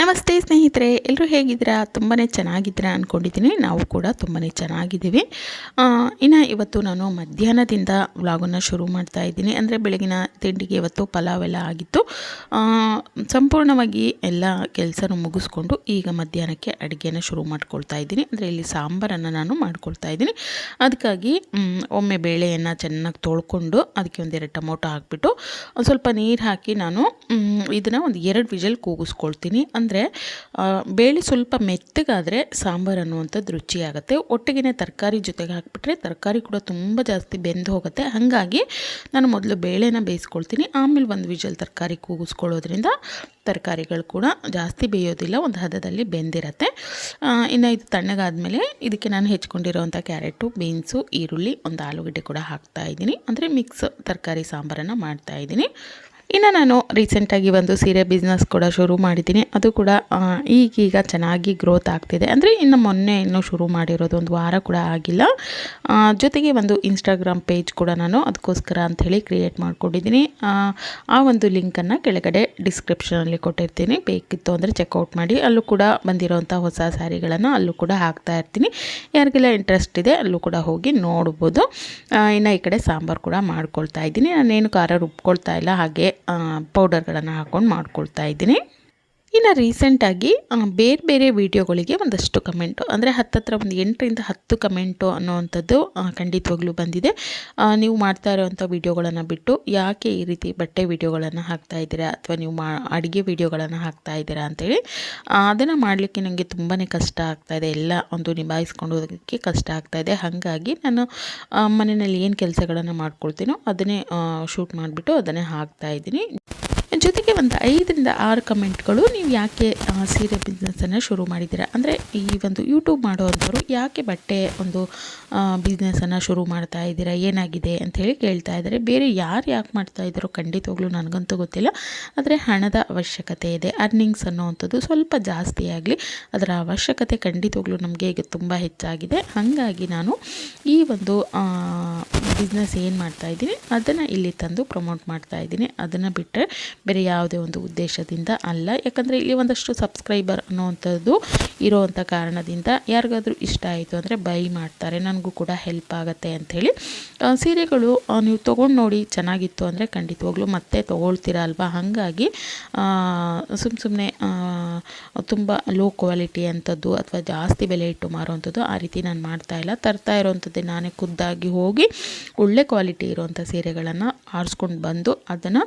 ನಮಸ್ತೆ ಸ್ನೇಹಿತರೆ ಎಲ್ಲರೂ ಹೇಗಿದ್ದೀರಾ? ತುಂಬಾ ಚೆನ್ನಾಗಿದ್ದೀರಾ ಅಂದ್ಕೊಂಡಿದ್ದೀನಿ ನಾವು ಕೂಡ ತುಂಬಾ ಚೆನ್ನಾಗಿದ್ದೀವಿ. ಇನ್ನು ಇವತ್ತು ನಾನು ಮಧ್ಯಾಹ್ನದಿಂದ ವ್ಲಾಗನ್ನು ಶುರು ಮಾಡ್ತಾ ಇದ್ದೀನಿ. ಅಂದರೆ ಬೆಳಗಿನ ತಿಂಡಿಗೆ ಇವತ್ತು ಪಲಾವ್ ಎಲ್ಲ ಆಗಿತ್ತು. ಸಂಪೂರ್ಣವಾಗಿ ಎಲ್ಲ ಕೆಲಸನೂ ಮುಗಿಸ್ಕೊಂಡು ಈಗ ಮಧ್ಯಾಹ್ನಕ್ಕೆ ಅಡುಗೆನ ಶುರು ಮಾಡ್ಕೊಳ್ತಾ ಇದ್ದೀನಿ. ಅಂದರೆ ಇಲ್ಲಿ ಸಾಂಬಾರನ್ನು ನಾನು ಮಾಡ್ಕೊಳ್ತಾ ಇದ್ದೀನಿ. ಅದಕ್ಕಾಗಿ ಒಮ್ಮೆ ಬೇಳೆಯನ್ನು ಚೆನ್ನಾಗಿ ತೊಳ್ಕೊಂಡು ಅದಕ್ಕೆ ಒಂದೆರಡು ಟೊಮೊಟೊ ಹಾಕ್ಬಿಟ್ಟು ಸ್ವಲ್ಪ ನೀರು ಹಾಕಿ ನಾನು ಇದನ್ನು ಒಂದು ಎರಡು ವಿಜಲ್ ಕೂಗಿಸ್ಕೊಳ್ತೀನಿ. ಅಂದರೆ ಬೇಳೆ ಸ್ವಲ್ಪ ಮೆತ್ತಗಾದರೆ ಸಾಂಬಾರು ಅನ್ನುವಂಥದ್ದು ರುಚಿಯಾಗುತ್ತೆ. ಒಟ್ಟಿಗೆ ತರಕಾರಿ ಜೊತೆಗೆ ಹಾಕಿಬಿಟ್ರೆ ತರಕಾರಿ ಕೂಡ ತುಂಬ ಜಾಸ್ತಿ ಬೆಂದು ಹೋಗುತ್ತೆ. ಹಾಗಾಗಿ ನಾನು ಮೊದಲು ಬೇಳೆನ ಬೇಯಿಸ್ಕೊಳ್ತೀನಿ. ಆಮೇಲೆ ಒಂದು ವಿಜಲ್ ತರಕಾರಿ ಕೂಗಿಸ್ಕೊಳ್ಳೋದ್ರಿಂದ ತರಕಾರಿಗಳು ಕೂಡ ಜಾಸ್ತಿ ಬೇಯೋದಿಲ್ಲ, ಒಂದು ಹದದಲ್ಲಿ ಬೆಂದಿರತ್ತೆ. ಇನ್ನು ಇದು ತಣ್ಣಗಾದಮೇಲೆ ಇದಕ್ಕೆ ನಾನು ಹೆಚ್ಕೊಂಡಿರೋವಂಥ ಕ್ಯಾರೆಟು, ಬೀನ್ಸು, ಈರುಳ್ಳಿ, ಒಂದು ಆಲೂಗಡ್ಡೆ ಕೂಡ ಹಾಕ್ತಾ ಇದ್ದೀನಿ. ಅಂದರೆ ಮಿಕ್ಸ್ ತರಕಾರಿ ಸಾಂಬಾರನ್ನು ಮಾಡ್ತಾ ಇದ್ದೀನಿ. ಇನ್ನು ನಾನು ರೀಸೆಂಟಾಗಿ ಒಂದು ಸೀರೆ ಬಿಸ್ನೆಸ್ ಕೂಡ ಶುರು ಮಾಡಿದ್ದೀನಿ. ಅದು ಕೂಡ ಈಗೀಗ ಚೆನ್ನಾಗಿ ಗ್ರೋತ್ ಆಗ್ತಿದೆ. ಅಂದರೆ ಇನ್ನು ಮೊನ್ನೆ ಇನ್ನೂ ಶುರು ಮಾಡಿರೋದು ಒಂದು ವಾರ ಕೂಡ ಆಗಿಲ್ಲ. ಜೊತೆಗೆ ಒಂದು ಇನ್ಸ್ಟಾಗ್ರಾಮ್ ಪೇಜ್ ಕೂಡ ನಾನು ಅದಕ್ಕೋಸ್ಕರ ಅಂಥೇಳಿ ಕ್ರಿಯೇಟ್ ಮಾಡ್ಕೊಂಡಿದ್ದೀನಿ. ಆ, ಒಂದು ಲಿಂಕನ್ನು ಕೆಳಗಡೆ ಡಿಸ್ಕ್ರಿಪ್ಷನಲ್ಲಿ ಕೊಟ್ಟಿರ್ತೀನಿ. ಬೇಕಿತ್ತು ಅಂದರೆ ಚೆಕ್ಔಟ್ ಮಾಡಿ. ಅಲ್ಲೂ ಕೂಡ ಬಂದಿರೋವಂಥ ಹೊಸ ಸ್ಯಾರಿಗಳನ್ನು ಅಲ್ಲೂ ಕೂಡ ಹಾಕ್ತಾ ಇರ್ತೀನಿ. ಯಾರಿಗೆಲ್ಲ ಇಂಟ್ರೆಸ್ಟ್ ಇದೆ ಅಲ್ಲೂ ಕೂಡ ಹೋಗಿ ನೋಡ್ಬೋದು. ಇನ್ನು ಈ ಕಡೆ ಸಾಂಬಾರು ಕೂಡ ಮಾಡ್ಕೊಳ್ತಾ ಇದ್ದೀನಿ. ನಾನೇನು ಖಾರ ರುಬ್ಕೊಳ್ತಾ ಇಲ್ಲ ಹಾಗೆ ಪೌಡರ್ಗಳನ್ನು ಹಾಕ್ಕೊಂಡು ಮಾಡ್ಕೊಳ್ತಾ ಇದ್ದೀನಿ. ಇನ್ನು ರೀಸೆಂಟಾಗಿ ಬೇರೆ ಬೇರೆ ವೀಡಿಯೋಗಳಿಗೆ ಒಂದಷ್ಟು ಕಮೆಂಟು. ಅಂದರೆ ಹತ್ತತ್ರ ಒಂದು ಎಂಟರಿಂದ ಹತ್ತು ಕಮೆಂಟು ಅನ್ನೋವಂಥದ್ದು ಖಂಡಿತವಾಗ್ಲೂ ಬಂದಿದೆ. ನೀವು ಮಾಡ್ತಾ ಇರೋವಂಥ ವೀಡಿಯೋಗಳನ್ನು ಬಿಟ್ಟು, ಯಾಕೆ ಈ ರೀತಿ ಬಟ್ಟೆ ವೀಡಿಯೋಗಳನ್ನು ಹಾಕ್ತಾ ಇದ್ದೀರಾ? ಅಥವಾ ನೀವು ಮಾ, ಅಡುಗೆ ವೀಡಿಯೋಗಳನ್ನು ಹಾಕ್ತಾ ಇದ್ದೀರಾ ಅಂತೇಳಿ ಅದನ್ನು ಮಾಡಲಿಕ್ಕೆ ನನಗೆ ತುಂಬಾ ಕಷ್ಟ ಆಗ್ತಾ ಇದೆ. ಎಲ್ಲ ಒಂದು ನಿಭಾಯಿಸ್ಕೊಂಡು ಹೋಗೋದಕ್ಕೆ ಕಷ್ಟ ಆಗ್ತಾ ಇದೆ. ಹಾಗಾಗಿ ನಾನು ಮನೆಯಲ್ಲಿ ಏನು ಕೆಲಸಗಳನ್ನು ಮಾಡ್ಕೊಳ್ತೀನೋ ಅದನ್ನೇ ಶೂಟ್ ಮಾಡಿಬಿಟ್ಟು ಅದನ್ನೇ ಹಾಕ್ತಾ ಇದ್ದೀನಿ. ಜೊತೆಗೆ ಒಂದು ಐದರಿಂದ ಆರು ಕಮೆಂಟ್ಗಳು ನೀವು ಯಾಕೆ ಸೀರೆ ಬಿಸ್ನೆಸ್ಸನ್ನು ಶುರು ಮಾಡಿದ್ದೀರಾ? ಅಂದರೆ ಈ ಒಂದು ಯೂಟ್ಯೂಬ್ ಮಾಡೋವಂಥವ್ರು ಯಾಕೆ ಬಟ್ಟೆ ಒಂದು ಬಿಸ್ನೆಸ್ಸನ್ನು ಶುರು ಮಾಡ್ತಾ ಇದ್ದೀರಾ? ಏನಾಗಿದೆ ಅಂಥೇಳಿ ಕೇಳ್ತಾ ಇದ್ದಾರೆ. ಬೇರೆ ಯಾರು ಯಾಕೆ ಮಾಡ್ತಾ ಇದ್ದಾರೋ ಖಂಡಿತವಾಗ್ಲೂ ನನಗಂತೂ ಗೊತ್ತಿಲ್ಲ. ಆದರೆ ಹಣದ ಅವಶ್ಯಕತೆ ಇದೆ. ಅರ್ನಿಂಗ್ಸ್ ಅನ್ನೋವಂಥದ್ದು ಸ್ವಲ್ಪ ಜಾಸ್ತಿ ಆಗಲಿ, ಅದರ ಅವಶ್ಯಕತೆ ಖಂಡಿತವಾಗ್ಲೂ ನಮಗೆ ಈಗ ತುಂಬ ಹೆಚ್ಚಾಗಿದೆ. ಹಾಗಾಗಿ ನಾನು ಈ ಒಂದು ಬಿಸ್ನೆಸ್ ಏನು ಮಾಡ್ತಾ ಇದ್ದೀನಿ, ಅದನ್ನು ಇಲ್ಲಿ ತಂದು ಪ್ರಮೋಟ್ ಮಾಡ್ತಾ ಇದ್ದೀನಿ. ಅದನ್ನು ಬಿಟ್ಟರೆ ಬೇರೆ ಯಾವುದೇ ಒಂದು ಉದ್ದೇಶದಿಂದ ಅಲ್ಲ. ಯಾಕಂದರೆ ಇಲ್ಲಿ ಒಂದಷ್ಟು ಸಬ್ಸ್ಕ್ರೈಬರ್ ಅನ್ನೋವಂಥದ್ದು ಇರೋವಂಥ ಕಾರಣದಿಂದ ಯಾರಿಗಾದರೂ ಇಷ್ಟ ಆಯಿತು ಅಂದರೆ ಬೈ ಮಾಡ್ತಾರೆ. ನನಗೂ ಕೂಡ ಹೆಲ್ಪ್ ಆಗುತ್ತೆ ಅಂಥೇಳಿ. ಸೀರೆಗಳು ನೀವು ತೊಗೊಂಡು ನೋಡಿ ಚೆನ್ನಾಗಿತ್ತು ಅಂದರೆ ಖಂಡಿತವಾಗ್ಲೂ ಮತ್ತೆ ತೊಗೊಳ್ತೀರ ಅಲ್ವಾ? ಹಾಗಾಗಿ ಸುಮ್ಮ ಸುಮ್ಮನೆ ತುಂಬ ಲೋ ಕ್ವಾಲಿಟಿ ಅಂಥದ್ದು ಅಥವಾ ಜಾಸ್ತಿ ಬೆಲೆ ಇಟ್ಟು ಮಾರುವಂಥದ್ದು ಆ ರೀತಿ ನಾನು ಮಾಡ್ತಾ ಇಲ್ಲ. ತರ್ತಾ ಇರೋವಂಥದ್ದೇ ನಾನೇ ಖುದ್ದಾಗಿ ಹೋಗಿ ಒಳ್ಳೆ ಕ್ವಾಲಿಟಿ ಇರುವಂಥ ಸೀರೆಗಳನ್ನು ಆರಿಸ್ಕೊಂಡು ಬಂದು ಅದನ್ನು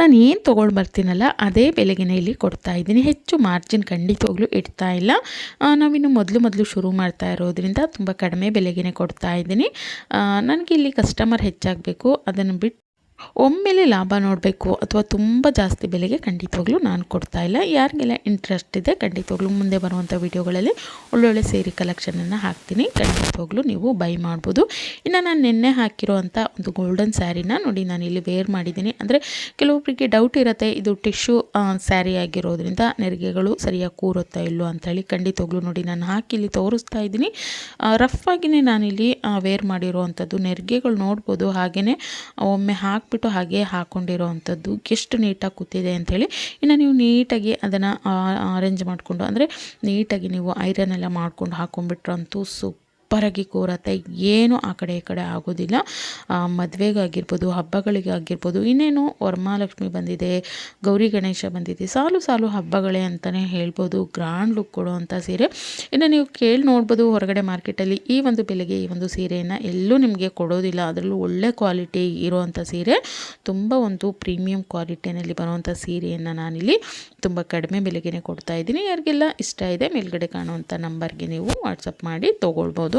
ನಾನು ಏನು ತೊಗೊಂಡು ಬರ್ತೀನಲ್ಲ, ಅದೇ ಬೆಲೆಗೆ ಇಲ್ಲಿ ಕೊಡ್ತಾ ಇದ್ದೀನಿ. ಹೆಚ್ಚು ಮಾರ್ಜಿನ್ ಖಂಡಿತವಾಗ್ಲೂ ಇಡ್ತಾ ಇಲ್ಲ. ನಾವಿನ್ನು ಮೊದಲು ಮೊದಲು ಶುರು ಮಾಡ್ತಾ ಇರೋದ್ರಿಂದ ತುಂಬ ಕಡಿಮೆ ಬೆಲೆಗೆ ಕೊಡ್ತಾ ಇದ್ದೀನಿ. ನನಗೆ ಇಲ್ಲಿ ಕಸ್ಟಮರ್ ಹೆಚ್ಚಾಗಬೇಕು. ಅದನ್ನು ಬಿಟ್ಟು ಒಮ್ಮೆಲೆ ಲಾಭ ನೋಡಬೇಕು ಅಥವಾ ತುಂಬ ಜಾಸ್ತಿ ಬೆಲೆಗೆ ಖಂಡಿತವಾಗ್ಲೂ ನಾನು ಕೊಡ್ತಾ ಇಲ್ಲ. ಯಾರಿಗೆಲ್ಲ ಇಂಟ್ರೆಸ್ಟ್ ಇದೆ ಖಂಡಿತವಾಗ್ಲೂ ಮುಂದೆ ಬರುವಂಥ ವೀಡಿಯೋಗಳಲ್ಲಿ ಒಳ್ಳೊಳ್ಳೆ ಸೇರಿ ಕಲೆಕ್ಷನನ್ನು ಹಾಕ್ತೀನಿ. ಖಂಡಿತವಾಗ್ಲೂ ನೀವು ಬೈ ಮಾಡ್ಬೋದು. ಇನ್ನು ನಾನು ನಿನ್ನೆ ಹಾಕಿರೋವಂಥ ಒಂದು ಗೋಲ್ಡನ್ ಸ್ಯಾರಿನ ನೋಡಿ ನಾನು ಇಲ್ಲಿ ವೇರ್ ಮಾಡಿದ್ದೀನಿ. ಅಂದರೆ ಕೆಲವೊಬ್ಬರಿಗೆ ಡೌಟ್ ಇರುತ್ತೆ, ಇದು ಟಿಶ್ಯೂ ಸ್ಯಾರಿ ಆಗಿರೋದ್ರಿಂದ ನೆರಿಗೆಗಳು ಸರಿಯಾಗಿ ಕೂರುತ್ತಾ ಇಲ್ಲೋ ಅಂಥೇಳಿ ಖಂಡಿತವಾಗ್ಲೂ ನೋಡಿ ನಾನು ಹಾಕಿ ಇಲ್ಲಿ ತೋರಿಸ್ತಾ ಇದ್ದೀನಿ. ರಫ್ ಆಗಿನೇ ನಾನಿಲ್ಲಿ ವೇರ್ ಮಾಡಿರೋವಂಥದ್ದು ನೆರಿಗೆಗಳು ನೋಡ್ಬೋದು ಹಾಗೆಯೇ ಒಮ್ಮೆ ಹಾಕಿಬಿಟ್ಟು ಹಾಗೆ ಹಾಕ್ಕೊಂಡಿರೋ ಎಷ್ಟು ನೀಟಾಗಿ ಕೂತಿದೆ ಅಂಥೇಳಿ ಇನ್ನು ನೀವು ನೀಟಾಗಿ ಅದನ್ನು ಅರೇಂಜ್ ಮಾಡಿಕೊಂಡು, ಅಂದರೆ ನೀಟಾಗಿ ನೀವು ಐರನ್ ಎಲ್ಲ ಮಾಡ್ಕೊಂಡು ಹಾಕೊಂಡ್ಬಿಟ್ರಂತೂ ಸೂಪರಾಗಿ ಕೂರತ್ತೆ. ಏನು ಆ ಕಡೆ ಈ ಕಡೆ ಆಗೋದಿಲ್ಲ. ಮದುವೆಗಾಗಿರ್ಬೋದು ಹಬ್ಬಗಳಿಗೆ ಆಗಿರ್ಬೋದು ಇನ್ನೇನು ವರಮಹಾಲಕ್ಷ್ಮಿ ಬಂದಿದೆ, ಗೌರಿ ಗಣೇಶ ಬಂದಿದೆ, ಸಾಲು ಸಾಲು ಹಬ್ಬಗಳೇ ಅಂತಲೇ ಹೇಳ್ಬೋದು, ಗ್ರ್ಯಾಂಡ್ ಲುಕ್ ಕೊಡುವಂಥ ಸೀರೆ. ಇನ್ನು ನೀವು ಕೇಳಿ ನೋಡ್ಬೋದು ಹೊರಗಡೆ ಮಾರ್ಕೆಟಲ್ಲಿ ಈ ಒಂದು ಬೆಲೆಗೆ ಈ ಒಂದು ಸೀರೆಯನ್ನು ಎಲ್ಲೂ ನಿಮಗೆ ಕೊಡೋದಿಲ್ಲ. ಅದರಲ್ಲೂ ಒಳ್ಳೆ ಕ್ವಾಲಿಟಿ ಇರುವಂಥ ಸೀರೆ. ತುಂಬ ಒಂದು ಪ್ರೀಮಿಯಂ ಕ್ವಾಲಿಟಿನಲ್ಲಿ ಬರುವಂಥ ಸೀರೆಯನ್ನು ನಾನಿಲ್ಲಿ ತುಂಬ ಕಡಿಮೆ ಬೆಲೆಗೆ ಕೊಡ್ತಾ ಇದ್ದೀನಿ. ಯಾರಿಗೆಲ್ಲ ಇಷ್ಟ ಇದೆ ಮೇಲ್ಗಡೆ ಕಾಣುವಂಥ ನಂಬರ್ಗೆ ನೀವು ವಾಟ್ಸಪ್ ಮಾಡಿ ತೊಗೊಳ್ಬೋದು.